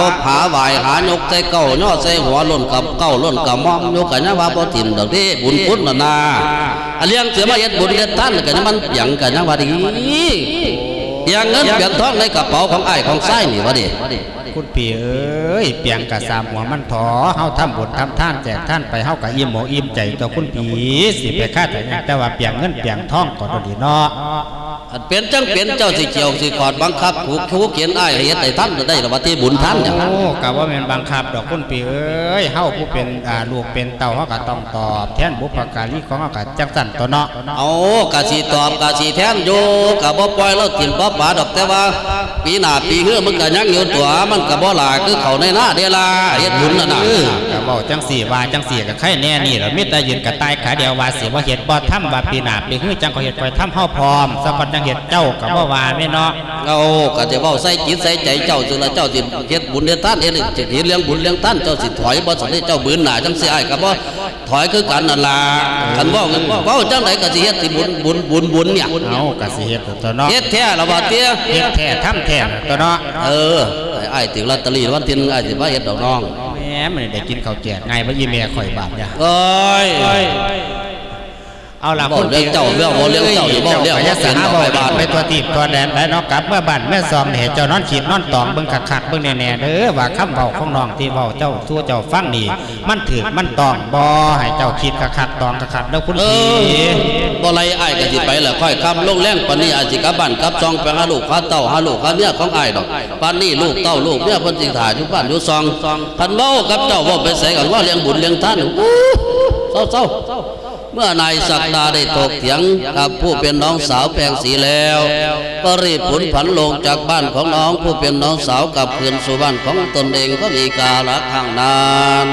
ดบหาไหวหายกใส่เก้าย่อใส่หัวล้นกับเก้าล้นกับมอมยกกันยังว่าบ่ถิ่มดอกที่บุญพุทธน่ะนาอันเลี้ยงเสือมาเฮ็ดบุญเฮ็ดท่านกันมันหยังกันยังว่าดีเพียงเงินเพียงทองในกระเป๋าของอ้ายของไส้นี่ว่าดิคุณพี่เอ้ยเปียงกะสามหัวมันถอเฮาทำบุญทำท่านแจกท่านไปเฮากะอิ่มหมออิ่มใจต่อคุณพี่สิไปค่าแต่ยังแต่ว่าเปียงเงินเปียงทองก่อนตัวดีเนาะ อันเป็นจังเป็นเจ้าสิเจียวสิกอดบังคับผูกชูเขียนอ้ายให้เฮ็ดให้ท่านได้ละว่าที่บุญท่านเนี่ยโอ้กะว่าแม่นบังคับดอกคุณพี่เอ้ยเฮาผู้เป็นอ่าลูกเป็นเต่าเฮาก็ต้องตอบ แทนบุพการีของเฮาก็จังสั่นตัวเนาะเอากะสิตอบกะสิแทนอยู่กะบ่ปล่อยเรากินบ่ปลาดอกแต่ว่า ปีหน้าปีเฮือมันก็ยังอยู่ตัวมันก็บ่หลาคือเขาในหน้าเดล่ะเฮ็ดบุญน่ะนะเออก็เว้าจังสี่ว่าจังสี่ก็ใครแน่นี่ล่ะมีแต่ยืนกะตายขาเดียวว่าสิว่าเฮ็ดบ่ทำว่าปีหน้าปีฮื้อจังก็เฮ็ดคอยทำเฮาพร้อมสักวันจังเฮ็ดเจ้าก็บ่ว่าแม่เนาะเอาก็จะเว้าใส่จิตใส่ใจเจ้าจุละเจ้าสิเฮ็ดบุญเฮ็ดทานเฮ็ดสิเฮ็ดเลี้ยงบุญเลี้ยงทานเจ้าสิถอยบ่สิได้เจ้าบืนหน้าจังสิอ้ายก็บ่ถอยคือกันนั่นล่ะคันเว้าเว้าจังไดก็สิเฮ็ดสิบุญบุญบุญบุญเนี่ยเอาก็สิเฮ็ดตัวเนาะเฮ็ดแท้ละบ่เตี้ยเฮ็ดแท้ทำแท้ตัวเนาะเออไอ้ไอ้ถึงลอตเตอรี่วันที่นึงไอ้สิมาเฮ็ดดอกน้องแหมมันได้กินข้าวแจกไงบ่ยีแม่ข่อยบาดเนี่ยเอ้ย เอาล่ะบอกเรื่องเจ้าเรื่องบ่เรื่องเจ้าอยู่บอกเรื่องไปสหาบ่บ่เป็นบาดไปตัวตีบตัวแดนแล้วเนาะกลับเมื่อบ้านแม่ซอมเนี่ยเจ้านอนขีดนอนตองเบิ่งคักๆเบิ่งแน่ๆเด้อว่าคำเว้าของน้องที่เว้าเจ้าทั่วเจ้าฟังนี่มันถูกมันตองบ่ให้เจ้าคิดคักๆตองคักๆเด้อคุณเอพี่อบ่ไรไอ้ายก็สิไปละค่อยคำลงแรงปานนี้อาจสิกลับบ้านกลับซองไปหาลูกหาเต้าหาลูกหาเมียของอ้ายดอกปานนี้ลูกเต้าลูกเมียเพิ่นสิถ่ายอยู่บ้านอยู่ซองคันเว้ากับเจ้าเว้าไปใส่กันว่าเลี้ยงบุญเลี้ยงทานอู้เศร้าๆ เมื่อนายศักดาได้ตกเถียงกับผู้เป็นน้องสาวแปลงสีแล้ว ก็รีบผลผันลงจากบ้านของน้องผู้เป็นน้องสาวกลับคืนสู่บ้านของตนเองก็มีกาละข้างนาน